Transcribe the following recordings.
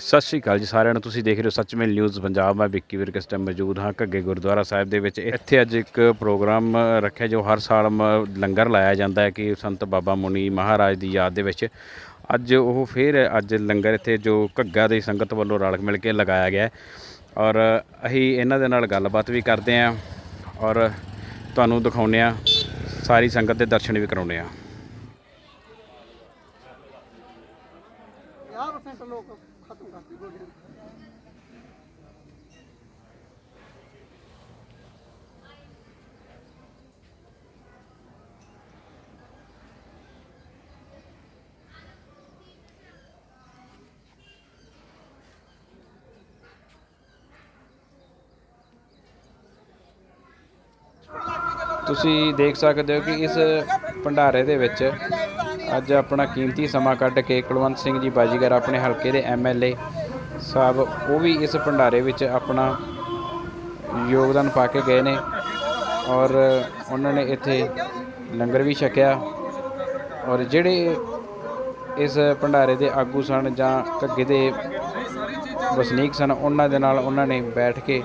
ਸਤਿ ਸ਼੍ਰੀ ਅਕਾਲ ਜੀ ਸਾਰਿਆਂ ਨੂੰ। ਤੁਸੀਂ ਦੇਖ ਰਹੇ ਹੋ ਸੱਚਮੇਲ ਨਿਊਜ਼ ਪੰਜਾਬ। ਮੈਂ ਵਿੱਕੀ ਵੀਰ ਕਿਸ ਟਾਈਮ ਮੌਜੂਦ ਹਾਂ। ਘੱਗੇ ਗੁਰਦੁਆਰਾ ਸਾਹਿਬ ਦੇ ਵਿੱਚ ਇੱਥੇ ਅੱਜ ਇੱਕ ਪ੍ਰੋਗਰਾਮ ਰੱਖਿਆ ਜੋ ਹਰ ਸਾਲ ਮ- ਲੰਗਰ ਲਾਇਆ ਜਾਂਦਾ ਹੈ ਕਿ ਸੰਤ ਬਾਬਾ ਮੁਨੀ ਮਹਾਰਾਜ ਦੀ ਯਾਦ ਦੇ ਵਿੱਚ। ਅੱਜ ਉਹ ਫਿਰ ਅੱਜ ਲੰਗਰ ਇੱਥੇ ਜੋ ਘੱਗਾ ਦੀ ਸੰਗਤ ਵੱਲੋਂ ਰਲ ਮਿਲ ਕੇ ਲਗਾਇਆ ਗਿਆ ਔਰ ਅਸੀਂ ਇਹਨਾਂ ਦੇ ਨਾਲ ਗੱਲਬਾਤ ਵੀ ਕਰਦੇ ਹਾਂ ਔਰ ਤੁਹਾਨੂੰ ਦਿਖਾਉਂਦੇ ਹਾਂ। ਸਾਰੀ ਸੰਗਤ ਦੇ ਦਰਸ਼ਨ ਵੀ ਕਰਾਉਂਦੇ ਹਾਂ। 50% ਲੋਕ ਖਤਮ ਕਰਤੀ ਗੋਲੀਆਂ ਤੁਸੀਂ ਦੇਖ ਸਕਦੇ ਹੋ ਕਿ ਇਸ ਭੰਡਾਰੇ ਦੇ ਵਿੱਚ ਅੱਜ ਆਪਣਾ ਕੀਮਤੀ ਸਮਾਂ ਕੱਢ ਕੇ ਕੁਲਵੰਤ ਸਿੰਘ ਜੀ ਬਾਜੀਗਰ ਆਪਣੇ ਹਲਕੇ ਦੇ ਐਮਐਲਏ ਸਾਹਿਬ, ਉਹ ਵੀ ਇਸ ਭੰਡਾਰੇ ਵਿੱਚ ਆਪਣਾ ਯੋਗਦਾਨ ਪਾ ਕੇ ਗਏ ਨੇ ਔਰ ਉਹਨਾਂ ਨੇ ਇੱਥੇ ਲੰਗਰ ਵੀ ਛਕਿਆ ਔਰ ਜਿਹੜੇ ਇਸ ਭੰਡਾਰੇ ਦੇ ਆਗੂ ਸਨ ਜਾਂ ਘੱਗੇ ਦੇ ਵਸਨੀਕ ਸਨ, ਉਹਨਾਂ ਦੇ ਨਾਲ ਉਹਨਾਂ ਨੇ ਬੈਠ ਕੇ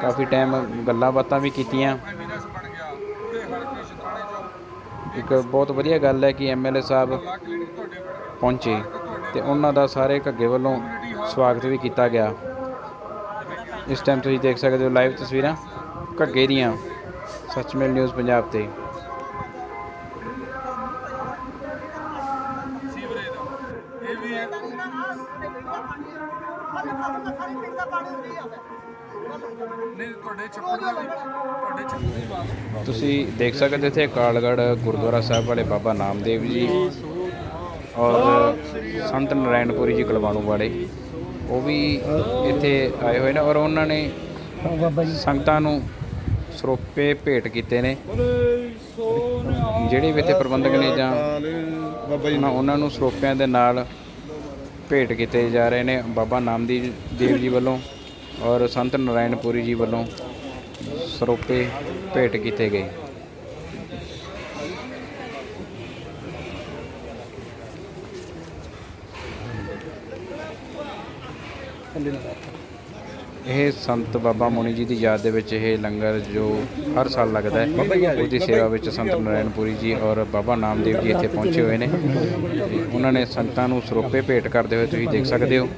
ਕਾਫੀ ਟਾਈਮ ਗੱਲਾਂ ਬਾਤਾਂ ਵੀ ਕੀਤੀਆਂ। ਇੱਕ ਬਹੁਤ ਵਧੀਆ ਗੱਲ ਹੈ ਕਿ ਐਮਐਲਏ ਸਾਹਿਬ ਪਹੁੰਚੇ ਤੇ ਉਹਨਾਂ ਦਾ ਸਾਰੇ ਘੱਗੇ ਵੱਲੋਂ ਸਵਾਗਤ ਵੀ ਕੀਤਾ ਗਿਆ। ਇਸ ਟਾਈਮ ਤੁਸੀਂ ਦੇਖ ਸਕਦੇ ਹੋ ਲਾਈਵ ਤਸਵੀਰਾਂ ਘੱਗੇ ਦੀਆਂ ਸੱਚਮੇਲ ਨਿਊਜ਼ ਪੰਜਾਬ ਤੇ। ਤੁਸੀਂ ਦੇਖ ਸਕਦੇ ਇੱਥੇ ਕਾਲਗੜ੍ਹ ਗੁਰਦੁਆਰਾ ਸਾਹਿਬ ਵਾਲੇ ਬਾਬਾ ਨਾਮਦੇਵ ਜੀ ਔਰ ਸੰਤ ਨਰਾਇਣਪੁਰੀ ਜੀ ਕਲਵਾਣੂ ਵਾਲੇ। ਉਹ ਵੀ ਇੱਥੇ ਆਏ ਹੋਏ ਨੇ ਔਰ ਉਹਨਾਂ ਨੇ ਸੰਗਤਾਂ ਨੂੰ ਸਰੋਪੇ ਭੇਟ ਕੀਤੇ ਨੇ। ਜਿਹੜੇ ਵੀ ਇੱਥੇ ਪ੍ਰਬੰਧਕ ਨੇ ਜਾਂ ਉਹਨਾਂ ਨੂੰ ਸਰੋਪਿਆਂ ਦੇ ਨਾਲ ਭੇਟ ਕੀਤੇ ਜਾ ਰਹੇ ਨੇ ਬਾਬਾ ਨਾਮਦੀਵ ਦੇਵ ਜੀ ਵੱਲੋਂ ਔਰ ਸੰਤ ਨਰਾਇਣਪੁਰੀ ਜੀ ਵੱਲੋਂ। ਸਰੋਪੇ ਭੇਟ ਕੀਤੇ ਗਏ। ਇਹ ਸੰਤ ਬਾਬਾ ਮੁਨੀ ਜੀ ਦੀ ਯਾਦ ਦੇ ਵਿੱਚ ਇਹ ਲੰਗਰ ਜੋ ਹਰ ਸਾਲ ਲੱਗਦਾ ਹੈ ਉਹਦੀ ਸੇਵਾ ਵਿੱਚ ਸੰਤ ਨਰਾਇਣਪੁਰੀ ਜੀ ਔਰ ਬਾਬਾ ਨਾਮਦੇਵ ਜੀ ਇੱਥੇ ਪਹੁੰਚੇ ਹੋਏ ਨੇ। ਉਹਨਾਂ ਨੇ ਸੰਗਤਾਂ ਨੂੰ ਸਰੋਪੇ ਭੇਟ ਕਰਦੇ ਹੋਏ ਤੁਸੀਂ ਦੇਖ ਸਕਦੇ ਹੋ।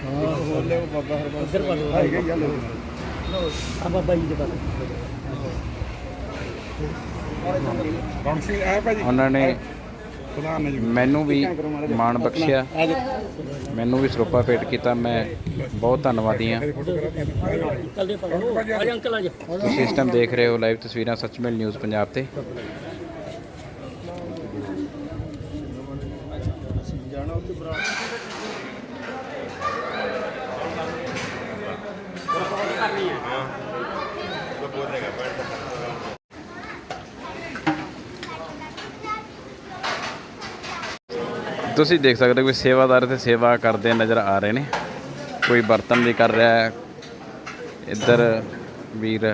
ਇਹਨਾਂ ਦੇ ਜਿਹੜੇ ਵੀ ਗੱਲ ਸੁਣਦੇ ਹਾਂ। ਬੋਲੇ ਬਾਬਾ ਹੀ ਆ ਲੋਕ ਆ ਬਾਬਾ ਜੀ ਦੇ ਪਾਸ ਉਹਨਾਂ ਨੇ ਖੁਦਾ ਨੇ ਮੈਨੂੰ ਵੀ ਮਾਣ ਬਖਸ਼ਿਆ। ਮੈਨੂੰ ਵੀ ਸਰੋਪਾ ਭੇਟ ਕੀਤਾ। ਮੈਂ ਬਹੁਤ ਧੰਨਵਾਦੀ ਹਾਂ। ਤੁਸੀਂ ਇਸ ਟਾਈਮ ਦੇਖ ਰਹੇ ਹੋ ਲਾਈਵ ਤਸਵੀਰਾਂ ਸੱਚਮੇਲ ਨਿਊਜ਼ ਪੰਜਾਬ ਤੇ। ਤੁਸੀਂ ਦੇਖ ਸਕਦੇ ਹੋ ਕੋਈ ਸੇਵਾਦਾਰ ਇੱਥੇ ਸੇਵਾ ਕਰਦੇ ਨਜ਼ਰ ਆ ਰਹੇ ਨੇ। ਕੋਈ ਬਰਤਨ ਵੀ ਕਰ ਰਿਹਾ ਹੈ। ਇੱਧਰ ਵੀਰ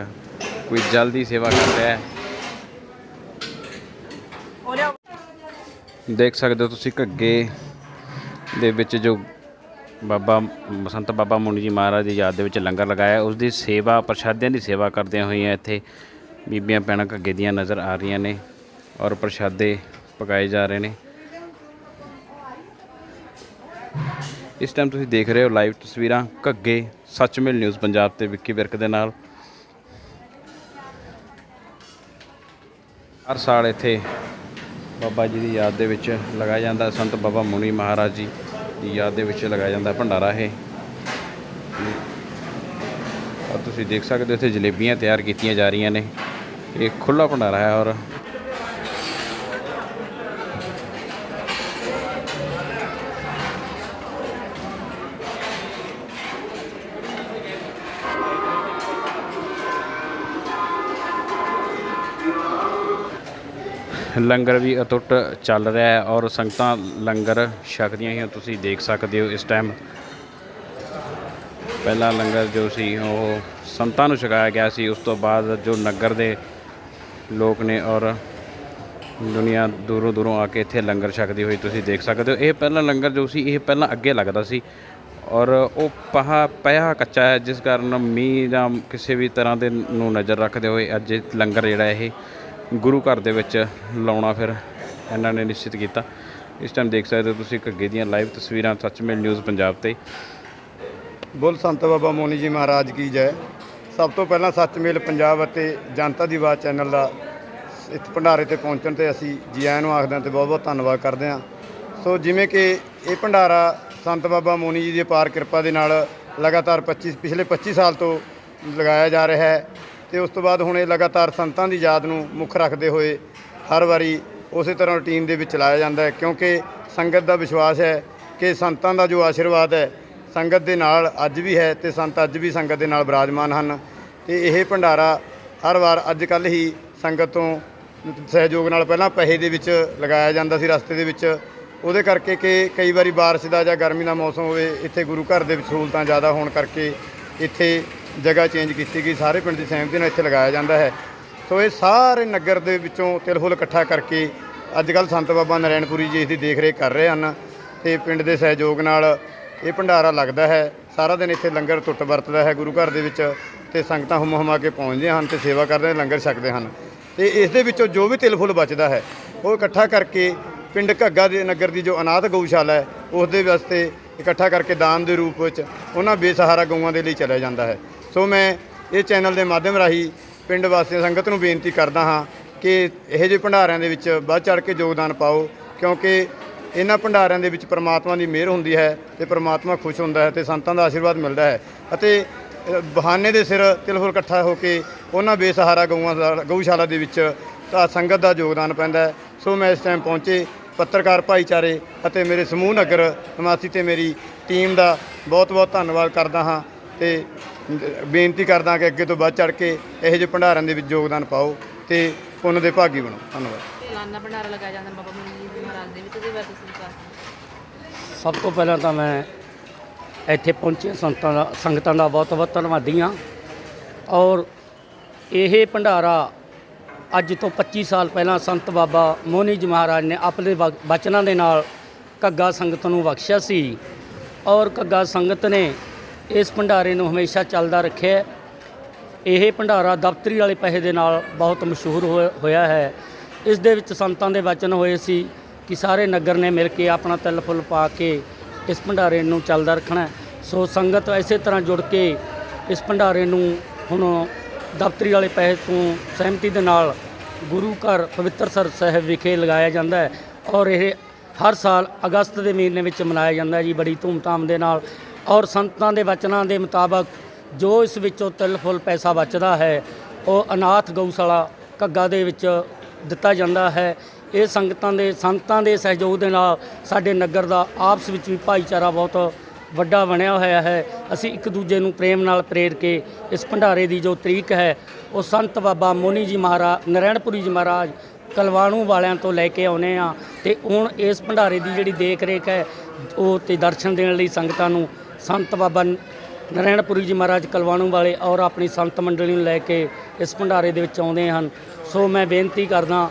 ਕੋਈ ਜਲ ਦੀ ਸੇਵਾ ਕਰ ਰਿਹਾ ਹੈ। ਦੇਖ ਸਕਦੇ ਹੋ ਤੁਸੀਂ ਘੱਗੇ ਦੇ ਵਿੱਚ ਜੋ ਬਾਬਾ ਸੰਤ ਬਾਬਾ ਮੁੰਨੀ ਜੀ ਮਹਾਰਾਜ ਦੀ ਯਾਦ ਦੇ ਵਿੱਚ ਲੰਗਰ ਲਗਾਇਆ ਉਸ ਦੀ ਸੇਵਾ ਪ੍ਰਸ਼ਾਦਿਆਂ ਦੀ ਸੇਵਾ ਕਰਦਿਆਂ ਹੋਈਆਂ ਇੱਥੇ ਬੀਬੀਆਂ ਭੈਣਾਂ ਘੱਗੇ ਦੀਆਂ ਨਜ਼ਰ ਆ ਰਹੀਆਂ ਨੇ ਔਰ ਪ੍ਰਸ਼ਾਦੇ ਪਕਾਏ ਜਾ ਰਹੇ ਨੇ। ਇਸ ਟਾਈਮ ਤੁਸੀਂ ਦੇਖ ਰਹੇ ਹੋ ਲਾਈਵ ਤਸਵੀਰਾਂ ਘੱਗੇ ਸੱਚਮਿਲ ਨਿਊਜ਼ ਪੰਜਾਬ ਤੇ ਵਿੱਕੀ ਵਿਰਕ ਦੇ ਨਾਲ। ਹਰ ਸਾਲ ਇੱਥੇ ਬਾਬਾ ਜੀ ਦੀ ਯਾਦ ਦੇ ਵਿੱਚ ਲਗਾਇਆ ਜਾਂਦਾ, ਸੰਤ ਬਾਬਾ ਮੁਨੀ ਮਹਾਰਾਜ ਜੀ ਦੀ ਯਾਦ ਦੇ ਵਿੱਚ ਲਗਾਇਆ ਜਾਂਦਾ ਭੰਡਾਰਾ ਇਹ। ਔਰ ਤੁਸੀਂ ਦੇਖ ਸਕਦੇ ਹੋ ਇੱਥੇ ਜਲੇਬੀਆਂ ਤਿਆਰ ਕੀਤੀਆਂ ਜਾ ਰਹੀਆਂ ਨੇ। ਇਹ ਖੁੱਲਾ ਭੰਡਾਰਾ ਹੈ ਔਰ ਲੰਗਰ ਵੀ ਅਟੁੱਟ ਚੱਲ ਰਿਹਾ ਹੈ ਔਰ ਸੰਗਤਾਂ ਲੰਗਰ ਛਕਦੀਆਂ ਹੀ ਤੁਸੀਂ ਦੇਖ ਸਕਦੇ ਹੋ ਇਸ ਟਾਈਮ ਪਹਿਲਾ ਲੰਗਰ ਜੋ ਸੀ, ਉਹ ਸੰਤਾਂ ਨੂੰ ਛਕਾਇਆ ਗਿਆ ਸੀ। ਉਸ ਤੋਂ ਬਾਅਦ ਜੋ ਨਗਰ ਦੇ ਲੋਕ ਨੇ ਔਰ ਦੁਨੀਆ ਦੂਰੋਂ ਦੂਰੋਂ ਆ ਕੇ ਇੱਥੇ ਲੰਗਰ ਛਕਦੀ ਹੋਈ ਤੁਸੀਂ ਦੇਖ ਸਕਦੇ ਹੋ। ਇਹ ਪਹਿਲਾਂ ਲੰਗਰ ਜੋ ਸੀ, ਇਹ ਪਹਿਲਾਂ ਅੱਗੇ ਲੱਗਦਾ ਸੀ ਔਰ ਉਹ ਪਹਾ, ਪਿਆ ਕੱਚਾ ਹੈ, ਜਿਸ ਕਾਰਨ ਮੀਂਹ ਜਾਂ ਕਿਸੇ ਵੀ ਤਰ੍ਹਾਂ ਦੇ ਨੂੰ ਨਜ਼ਰ ਰੱਖਦੇ ਹੋਏ ਅੱਜ ਲੰਗਰ ਜਿਹੜਾ ਇਹ ਗੁਰੂ ਘਰ ਦੇ ਵਿੱਚ ਲਾਉਣਾ ਫਿਰ ਇਹਨਾਂ ਨੇ ਨਿਸ਼ਚਿਤ ਕੀਤਾ। ਇਸ ਟਾਈਮ ਦੇਖ ਸਕਦੇ ਹੋ ਤੁਸੀਂ ਘੱਗੇ ਦੀਆਂ ਲਾਈਵ ਤਸਵੀਰਾਂ ਸੱਚਮੇਲ ਨਿਊਜ਼ ਪੰਜਾਬ ਤੇ। ਬੋਲ ਸੰਤ ਬਾਬਾ ਮੋਨੀ ਜੀ ਮਹਾਰਾਜ ਕੀ ਜੈ। ਸਭ ਤੋਂ ਪਹਿਲਾਂ ਸੱਚਮੇਲ ਪੰਜਾਬ ਅਤੇ ਜਨਤਾ ਦੀ ਆਵਾਜ਼ ਚੈਨਲ ਦਾ ਇਸ ਭੰਡਾਰੇ ਤੇ ਪਹੁੰਚਣ ਤੇ ਅਸੀਂ ਜੀ ਆਇਆਂ ਨੂੰ ਆਖਦੇ ਹਾਂ ਤੇ ਬਹੁਤ ਬਹੁਤ ਧੰਨਵਾਦ ਕਰਦੇ ਹਾਂ। ਸੋ ਜਿਵੇਂ ਕਿ ਇਹ ਭੰਡਾਰਾ ਸੰਤ ਬਾਬਾ ਮੋਨੀ ਜੀ ਦੀ ਅਪਾਰ ਕਿਰਪਾ ਦੇ ਨਾਲ ਲਗਾਤਾਰ 25 ਪਿਛਲੇ 25 ਸਾਲ ਤੋਂ ਲਗਾਇਆ ਜਾ ਰਿਹਾ ਹੈ। ਤੇ ਉਸ ਤੋਂ ਬਾਅਦ ਹੁਣ ਇਹ ਲਗਾਤਾਰ ਸੰਤਾਂ ਦੀ ਯਾਦ ਨੂੰ ਮੁੱਖ ਰੱਖਦੇ ਹੋਏ ਹਰ ਵਾਰੀ ਉਸੇ ਤਰ੍ਹਾਂ ਰੂਟੀਨ ਦੇ ਵਿੱਚ ਚਲਾਇਆ ਜਾਂਦਾ ਹੈ, ਕਿਉਂਕਿ ਸੰਗਤ ਦਾ ਵਿਸ਼ਵਾਸ ਹੈ ਕਿ ਸੰਤਾਂ ਦਾ ਜੋ ਆਸ਼ੀਰਵਾਦ ਹੈ, ਸੰਗਤ ਦੇ ਨਾਲ ਅੱਜ ਵੀ ਹੈ ਤੇ ਸੰਤ ਅੱਜ ਵੀ ਸੰਗਤ ਦੇ ਨਾਲ ਬਿਰਾਜਮਾਨ ਹਨ। ਤੇ ਇਹ ਭੰਡਾਰਾ ਹਰ ਵਾਰ ਅੱਜ ਕੱਲ੍ਹ ਹੀ ਸੰਗਤ ਤੋਂ ਸਹਿਯੋਗ ਨਾਲ ਪਹਿਲਾਂ ਪੈਸੇ ਦੇ ਵਿੱਚ ਲਗਾਇਆ ਜਾਂਦਾ ਸੀ ਰਸਤੇ ਦੇ ਵਿੱਚ। ਉਹਦੇ ਕਰਕੇ ਕਿ ਕਈ ਵਾਰੀ ਬਾਰਿਸ਼ ਦਾ ਜਾਂ ਗਰਮੀ ਦਾ ਮੌਸਮ ਹੋਵੇ, ਇੱਥੇ ਗੁਰੂ ਘਰ ਦੇ ਵਿੱਚ ਸਹੂਲਤਾਂ ਜ਼ਿਆਦਾ ਹੋਣ ਕਰਕੇ ਇੱਥੇ ਜਗ੍ਹਾ ਚੇਂਜ ਕੀਤੀ ਗਈ, ਸਾਰੇ ਪਿੰਡ ਦੀ ਸਹਿਮਤੀ ਨਾਲ ਇੱਥੇ ਲਗਾਇਆ ਜਾਂਦਾ ਹੈ। ਸੋ ਇਹ ਸਾਰੇ ਨਗਰ ਦੇ ਵਿੱਚੋਂ ਤਿਲ ਫੁੱਲ ਇਕੱਠਾ ਕਰਕੇ ਅੱਜ ਕੱਲ੍ਹ ਸੰਤ ਬਾਬਾ ਨਾਰਾਇਣਪੁਰੀ ਜੀ ਇਸ ਦੀ ਦੇਖ ਰੇਖ ਕਰ ਰਹੇ ਹਨ ਤੇ ਪਿੰਡ ਦੇ ਸਹਿਯੋਗ ਨਾਲ ਇਹ ਭੰਡਾਰਾ ਲੱਗਦਾ ਹੈ। ਸਾਰਾ ਦਿਨ ਇੱਥੇ ਲੰਗਰ ਟੁੱਟ ਵਰਤਦਾ ਹੈ ਗੁਰੂ ਘਰ ਦੇ ਵਿੱਚ ਤੇ ਸੰਗਤਾਂ ਹੁਮ ਹੁਮਾ ਕੇ ਪਹੁੰਚਦੀਆਂ ਹਨ ਤੇ ਸੇਵਾ ਕਰਦੇ ਹਨ, ਲੰਗਰ ਛਕਦੇ ਹਨ। ਤੇ ਇਸ ਦੇ ਵਿੱਚੋਂ ਜੋ ਵੀ ਤਿਲ ਫੁੱਲ ਬਚਦਾ ਹੈ, ਉਹ ਇਕੱਠਾ ਕਰਕੇ ਪਿੰਡ ਘੱਗਾ ਦੇ ਨਗਰ ਦੀ ਜੋ ਅਨਾਥ ਗਊਸ਼ਾਲਾ ਹੈ, ਉਸ ਦੇ ਵਾਸਤੇ ਇਕੱਠਾ ਕਰਕੇ ਦਾਨ ਦੇ ਰੂਪ ਵਿੱਚ ਉਹਨਾਂ ਬੇਸਹਾਰਾ ਗਊਆਂ ਦੇ ਲਈ ਚਲਾਇਆ ਜਾਂਦਾ ਹੈ। ਸੋ ਮੈਂ ਇਹ ਚੈਨਲ ਦੇ ਮਾਧਿਅਮ ਰਾਹੀਂ ਪਿੰਡ ਵਾਸੀਆਂ ਸੰਗਤ ਨੂੰ ਬੇਨਤੀ ਕਰਦਾ ਹਾਂ ਕਿ ਇਹੋ ਜਿਹੇ ਭੰਡਾਰਿਆਂ ਦੇ ਵਿੱਚ ਵੱਧ ਚੜ ਕੇ ਯੋਗਦਾਨ ਪਾਓ, ਕਿਉਂਕਿ ਇਹਨਾਂ ਭੰਡਾਰਿਆਂ ਦੇ ਵਿੱਚ ਪ੍ਰਮਾਤਮਾ ਦੀ ਮਿਹਰ ਹੁੰਦੀ ਹੈ ਤੇ ਪ੍ਰਮਾਤਮਾ ਖੁਸ਼ ਹੁੰਦਾ ਹੈ ਤੇ ਸੰਤਾਂ ਦਾ ਆਸ਼ੀਰਵਾਦ ਮਿਲਦਾ ਹੈ ਅਤੇ ਬਹਾਨੇ ਦੇ ਸਿਰ ਤਿਲ ਫੁਲ ਇਕੱਠਾ ਹੋ ਕੇ ਉਹਨਾਂ ਬੇਸਹਾਰਾ ਗਊਆਂ ਗਊਸ਼ਾਲਾ ਦੇ ਵਿੱਚ ਤਾਂ ਸੰਗਤ ਦਾ ਯੋਗਦਾਨ ਪੈਂਦਾ ਹੈ। ਸੋ ਮੈਂ ਇਸ ਟਾਈਮ ਪਹੁੰਚੇ ਪੱਤਰਕਾਰ ਭਾਈਚਾਰੇ ਅਤੇ ਮੇਰੇ ਸਮੂਹ ਨਗਰ ਨਿਵਾਸੀ ਤੇ ਮੇਰੀ ਟੀਮ ਦਾ ਬਹੁਤ ਬਹੁਤ ਧੰਨਵਾਦ ਕਰਦਾ ਹਾਂ ਤੇ ਬੇਨਤੀ ਕਰਦਾ ਕਿ ਅੱਗੇ ਤੋਂ ਵੱਧ ਚੜ ਕੇ ਇਹੋ ਜਿਹੇ ਭੰਡਾਰਿਆਂ ਦੇ ਵਿੱਚ ਯੋਗਦਾਨ ਪਾਓ ਤੇ ਪੁੰਨ ਦੇ ਭਾਗੀ ਬਣੋ। ਧੰਨਵਾਦ। ਸਾਲਾਨਾ ਭੰਡਾਰਾ ਲਗਾਇਆ ਜਾਂਦਾ ਬਾਬਾ ਮਨੀ ਜੀ ਮਹਾਰਾਜ ਦੇ ਵਿੱਚ ਉਹਦੇ ਬਾਰੇ ਤੁਸੀਂ ਦੱਸੋ ਸਭ ਤੋਂ ਪਹਿਲਾਂ ਤਾਂ ਮੈਂ ਇੱਥੇ ਪਹੁੰਚੇ ਸੰਤਾਂ ਦਾ ਸੰਗਤਾਂ ਦਾ ਬਹੁਤ ਬਹੁਤ ਧੰਨਵਾਦੀ ਹਾਂ। ਔਰ ਇਹ ਭੰਡਾਰਾ ਅੱਜ ਤੋਂ 25 ਸਾਲ ਪਹਿਲਾਂ ਸੰਤ ਬਾਬਾ ਮੋਹਨੀ ਜੀ ਮਹਾਰਾਜ ਨੇ ਆਪਣੇ ਵ- ਬਚਨਾਂ ਦੇ ਨਾਲ ਘੱਗਾ ਸੰਗਤ ਨੂੰ ਬਖਸ਼ਿਆ ਸੀ। ਔਰ ਘੱਗਾ ਸੰਗਤ ਨੇ ਇਸ ਭੰਡਾਰੇ ਨੂੰ ਹਮੇਸ਼ਾ ਚੱਲਦਾ ਰੱਖਿਆ ਹੈ। ਇਹ ਭੰਡਾਰਾ ਦਫ਼ਤਰੀ ਵਾਲੇ ਪੈਸੇ ਦੇ ਨਾਲ ਬਹੁਤ ਮਸ਼ਹੂਰ ਹੋਇਆ- ਹੋਇਆ ਹੈ। ਇਸ ਦੇ ਵਿੱਚ ਸੰਤਾਂ ਦੇ ਵਚਨ ਹੋਏ ਸੀ ਕਿ ਸਾਰੇ ਨਗਰ ਨੇ ਮਿਲ ਕੇ ਆਪਣਾ ਤਿਲ ਫੁੱਲ ਪਾ ਕੇ ਇਸ ਭੰਡਾਰੇ ਨੂੰ ਚੱਲਦਾ ਰੱਖਣਾ ਸੋ ਸੰਗਤ ਇਸੇ ਤਰ੍ਹਾਂ ਜੁੜ ਕੇ ਇਸ ਭੰਡਾਰੇ ਨੂੰ ਹੁਣ ਦਫ਼ਤਰੀ ਵਾਲੇ ਪੈਸੇ ਤੋਂ ਸਹਿਮਤੀ ਦੇ ਨਾਲ ਗੁਰੂ ਘਰ ਪਵਿੱਤਰ ਸਰ ਸਾਹਿਬ ਵਿਖੇ ਲਗਾਇਆ ਜਾਂਦਾ ਹੈ। ਔਰ ਇਹ ਹਰ ਸਾਲ ਅਗਸਤ ਦੇ ਮਹੀਨੇ ਵਿੱਚ ਮਨਾਇਆ ਜਾਂਦਾ ਜੀ। ਬੜੀ ਧੂਮਧਾਮ ਦੇ ਨਾਲ ਔਰ ਸੰਤਾਂ ਦੇ ਵਚਨਾਂ ਦੇ ਮੁਤਾਬਕ ਜੋ ਇਸ ਵਿੱਚੋਂ ਤਿਲ ਫੁੱਲ ਪੈਸਾ ਬਚਦਾ ਹੈ, ਉਹ ਅਨਾਥ ਗਊਸ਼ਾਲਾ ਘੱਗਾ ਦੇ ਵਿੱਚ ਦਿੱਤਾ ਜਾਂਦਾ ਹੈ। ਇਹ ਸੰਗਤਾਂ ਦੇ, ਸੰਤਾਂ ਦੇ ਸਹਿਯੋਗ ਦੇ ਨਾਲ ਸਾਡੇ ਨਗਰ ਦਾ ਆਪਸ ਵਿੱਚ ਵੀ ਭਾਈਚਾਰਾ ਬਹੁਤ ਵੱਡਾ ਬਣਿਆ ਹੋਇਆ ਹੈ। ਅਸੀਂ ਇੱਕ ਦੂਜੇ ਨੂੰ ਪ੍ਰੇਮ ਨਾਲ ਪ੍ਰੇਰ ਕੇ ਇਸ ਭੰਡਾਰੇ ਦੀ ਜੋ ਤਰੀਕ ਹੈ, ਉਹ ਸੰਤ ਬਾਬਾ ਮੋਨੀ ਜੀ ਮਹਾਰਾਜ ਨਰੈਣਪੁਰੀ ਜੀ ਮਹਾਰਾਜ ਕਲਵਾਣੂ ਵਾਲਿਆਂ ਤੋਂ ਲੈ ਕੇ ਆਉਨੇ ਆ ਤੇ ਹੁਣ ਇਸ ਭੰਡਾਰੇ ਦੀ ਜਿਹੜੀ ਦੇਖ ਰੇਖ ਹੈ, ਉਹ ਤੇ ਦਰਸ਼ਨ ਦੇਣ ਲਈ ਸੰਗਤਾਂ ਨੂੰ ਸੰਤ ਬਾਬਾ ਨਰੈਣਪੁਰੀ ਜੀ ਮਹਾਰਾਜ ਕਲਵਾਣੂ ਵਾਲੇ ਔਰ ਆਪਣੀ ਸੰਤ ਮੰਡਲੀ ਨੂੰ ਲੈ ਕੇ ਇਸ ਭੰਡਾਰੇ ਦੇ ਵਿੱਚ ਆਉਂਦੇ ਹਨ। ਸੋ ਮੈਂ ਬੇਨਤੀ ਕਰਦਾ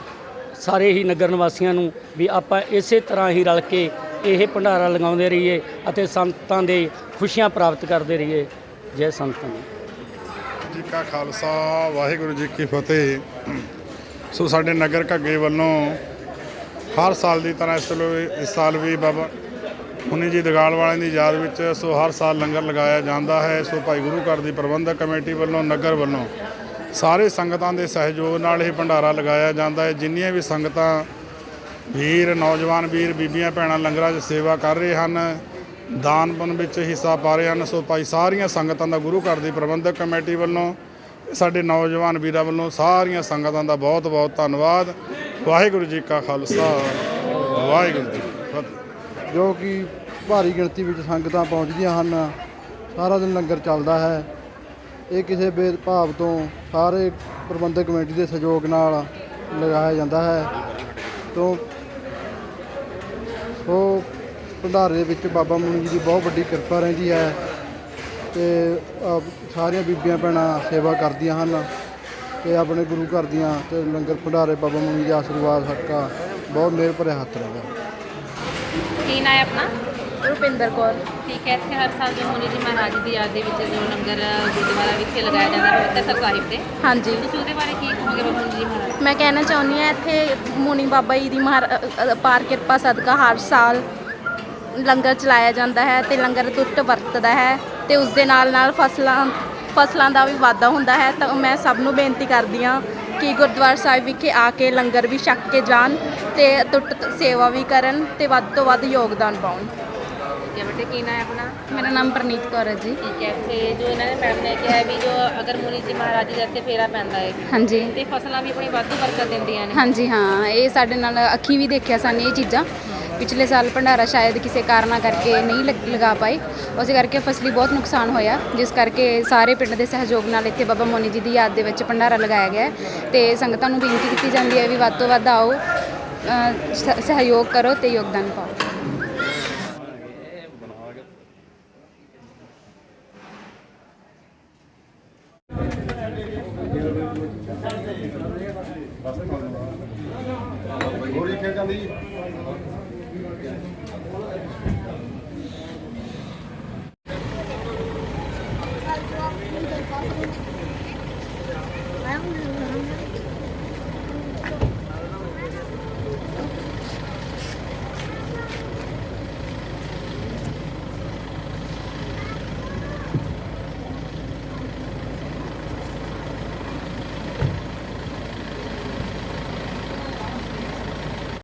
ਸਾਰੇ ਹੀ ਨਗਰ ਨਿਵਾਸੀਆਂ ਨੂੰ ਵੀ ਆਪਾਂ ਇਸੇ ਤਰ੍ਹਾਂ ਹੀ ਰਲ ਕੇ ਇਹ ਭੰਡਾਰਾ ਲਗਾਉਂਦੇ ਰਹੀਏ ਅਤੇ ਸੰਤਾਂ ਦੇ ਖੁਸ਼ੀਆਂ ਪ੍ਰਾਪਤ ਕਰਦੇ ਰਹੀਏ। ਜੈ ਸੰਤਾਂ ਜੀ। ਕਾ ਖਾਲਸਾ, ਵਾਹਿਗੁਰੂ ਜੀ ਕੀ ਫਤਿਹ। ਸੋ ਸਾਡੇ ਨਗਰ ਘੱਗੇ ਵੱਲੋਂ ਹਰ ਸਾਲ ਦੀ ਤਰ੍ਹਾਂ ਇਸ ਲੋ ਇਸ ਸਾਲ ਵੀ ਬਾਬਾ ਹੁਣੀ ਜੀ ਦਗਾਲ ਵਾਲਿਆਂ ਦੀ ਯਾਦ ਵਿੱਚ ਸੋ ਹਰ ਸਾਲ ਲੰਗਰ ਲਗਾਇਆ ਜਾਂਦਾ ਹੈ। ਸੋ ਭਾਈ ਗੁਰੂ ਘਰ ਦੀ ਪ੍ਰਬੰਧਕ ਕਮੇਟੀ ਵੱਲੋਂ, ਨਗਰ ਵੱਲੋਂ ਸਾਰੇ ਸੰਗਤਾਂ ਦੇ ਸਹਿਯੋਗ ਨਾਲ ਇਹ ਭੰਡਾਰਾ ਲਗਾਇਆ ਜਾਂਦਾ ਹੈ। ਜਿੰਨੀਆਂ ਵੀ ਸੰਗਤਾਂ, ਵੀਰ, ਨੌਜਵਾਨ ਵੀਰ, ਬੀਬੀਆਂ, ਭੈਣਾਂ ਲੰਗਰਾਂ 'ਚ ਸੇਵਾ ਕਰ ਰਹੇ ਹਨ, ਦਾਨ ਪੁੰਨ ਵਿੱਚ ਹਿੱਸਾ ਪਾ ਰਹੇ ਹਨ, ਸੋ ਭਾਈ ਸਾਰੀਆਂ ਸੰਗਤਾਂ ਦਾ ਗੁਰੂ ਘਰ ਦੀ ਪ੍ਰਬੰਧਕ ਕਮੇਟੀ ਵੱਲੋਂ, ਸਾਡੇ ਨੌਜਵਾਨ ਵੀਰਾਂ ਵੱਲੋਂ ਸਾਰੀਆਂ ਸੰਗਤਾਂ ਦਾ ਬਹੁਤ ਬਹੁਤ ਧੰਨਵਾਦ। ਵਾਹਿਗੁਰੂ ਜੀ ਕਾ ਖਾਲਸਾ। ਵਾਹਿਗੁਰੂ ਜੀ ਜੋ ਕਿ ਭਾਰੀ ਗਿਣਤੀ ਵਿੱਚ ਸੰਗਤਾਂ ਪਹੁੰਚਦੀਆਂ ਹਨ। ਸਾਰਾ ਦਿਨ ਲੰਗਰ ਚੱਲਦਾ ਹੈ। ਇਹ ਕਿਸੇ ਭੇਦਭਾਵ ਤੋਂ ਸਾਰੇ ਪ੍ਰਬੰਧਕ ਕਮੇਟੀ ਦੇ ਸਹਿਯੋਗ ਨਾਲ ਲਗਾਇਆ ਜਾਂਦਾ ਹੈ। ਤੋਂ ਸੋ, ਭੰਡਾਰੇ ਦੇ ਵਿੱਚ ਬਾਬਾ ਮੁਨੀ ਜੀ ਦੀ ਬਹੁਤ ਵੱਡੀ ਕਿਰਪਾ ਰਹਿੰਦੀ ਹੈ ਤੇ ਸਾਰੀਆਂ ਬੀਬੀਆਂ ਭੈਣਾਂ ਸੇਵਾ ਕਰਦੀਆਂ ਹਨ ਤੇ ਆਪਣੇ ਗੁਰੂ ਘਰ ਦੀਆਂ ਤੇ ਲੰਗਰ ਭੰਡਾਰੇ ਬਾਬਾ ਮੁਨੀ ਦਾ ਆਸ਼ੀਰਵਾਦ ਹੱਕਾ ਬਹੁਤ ਮਿਹਰ ਭਰਿਆ ਹੱਥ ਰਹਿੰਦਾ ਕੀ ਨਾਂ ਹੈ ਆਪਣਾ? ਰੁਪਿੰਦਰ ਕੌਰ। ਠੀਕ ਹੈ ਇੱਥੇ ਹਰ ਸਾਲ ਜੋ ਮੁਨੀ ਜੀ ਮਹਾਰਾਜ ਦੀ ਯਾਦ ਦੇ ਵਿੱਚ ਜੋ ਲੰਗਰ ਗੁਰਦੁਆਰਾ ਵਿਖੇ ਲਗਾਇਆ ਜਾਂਦਾ ਹੈ ਅੰਮ੍ਰਿਤਸਰ ਸਾਹਿਬ ਤੇ। ਹਾਂਜੀ। ਤੁਸੀਂ ਉਹਦੇ ਬਾਰੇ ਕੀ ਕਹੋਗੇ ਬਾਬਾ ਜੀ ਮਹਾਰਾਜ? ਮੈਂ ਕਹਿਣਾ ਚਾਹੁੰਦੀ ਹਾਂ ਇੱਥੇ ਮੁਨੀ ਬਾਬਾ ਜੀ ਦੀ ਮਹਾਰ ਅ- ਕਿਰਪਾ ਸਦਕਾ ਹਰ ਸਾਲ ਲੰਗਰ ਚਲਾਇਆ ਜਾਂਦਾ ਹੈ ਤੇ ਲੰਗਰ ਟੁੱਟ ਵਰਤਦਾ ਹੈ ਤੇ ਉਸ ਦੇ ਨਾਲ ਨਾਲ ਫਸਲਾਂ ਫਸਲਾਂ ਦਾ ਵੀ ਵਾਧਾ ਹੁੰਦਾ ਹੈ ਤਾਂ ਮੈਂ ਸਭ ਨੂੰ ਬੇਨਤੀ ਕਰਦੀ ਹਾਂ ਕਿ ਗੁਰਦੁਆਰਾ ਸਾਹਿਬ ਵਿਖੇ ਆ ਕੇ ਲੰਗਰ ਵੀ ਛਕ ਕੇ ਜਾਣ ਤੇ ਟੁੱਟ ਸੇਵਾ ਵੀ ਕਰਨ ਤੇ ਵੱਧ ਤੋਂ ਵੱਧ ਯੋਗਦਾਨ ਪਾਉਣ। ਠੀਕ ਹੈ ਬੇਟੇ ਕੀ ਨਾਂ ਹੈ ਆਪਣਾ? ਮੇਰਾ ਨਾਮ ਪ੍ਰਨੀਤ ਕੌਰ ਹੈ ਜੀ। ਠੀਕ ਹੈ ਤੇ ਜੋ ਇਹਨਾਂ ਨੇ ਮੈਡਮ ਨੇ ਕਿਹਾ ਵੀ ਜੋ ਅਗਰ ਮੁਨੀ ਜੀ ਮਹਾਰਾਜ ਜੀ ਦੇ ਫੇਰਾ ਪੈਂਦਾ ਹੈ ਹਾਂਜੀ। ਤੇ ਫਸਲਾਂ ਵੀ ਆਪਣੀ ਵਾਧੂ ਬਰਕਤ ਦਿੰਦੀਆਂ ਨੇ। ਹਾਂਜੀ ਹਾਂ ਇਹ ਸਾਡੇ ਨਾਲ ਅੱਖੀ ਵੀ ਦੇਖਿਆ ਸਨ ਇਹ ਚੀਜ਼ਾਂ। ਪਿਛਲੇ ਸਾਲ ਭੰਡਾਰਾ ਸ਼ਾਇਦ ਕਿਸੇ ਕਾਰਨਾਂ ਕਰਕੇ ਨਹੀਂ ਲਗ- ਲਗਾ ਪਾਏ। ਉਸ ਕਰਕੇ ਫਸਲੀ ਬਹੁਤ ਨੁਕਸਾਨ ਹੋਇਆ। ਜਿਸ ਕਰਕੇ ਸਾਰੇ ਪਿੰਡ ਦੇ ਸਹਿਯੋਗ ਨਾਲ ਇੱਥੇ ਬਾਬਾ ਮੋਨੀ ਜੀ ਦੀ ਯਾਦ ਦੇ ਵਿੱਚ ਭੰਡਾਰਾ ਲਗਾਇਆ ਗਿਆ ਹੈ। ਤੇ ਸੰਗਤਾਂ ਨੂੰ ਬੇਨਤੀ ਕੀਤੀ ਜਾਂਦੀ ਹੈ ਵੀ ਵੱਧ ਤੋਂ ਵੱਧ ਆਓ ਅ, ਸ- ਸਹਿਯੋਗ ਕਰੋ ਤੇ ਯੋਗਦਾਨ ਪਾਓ। Hãy subscribe cho kênh không bỏ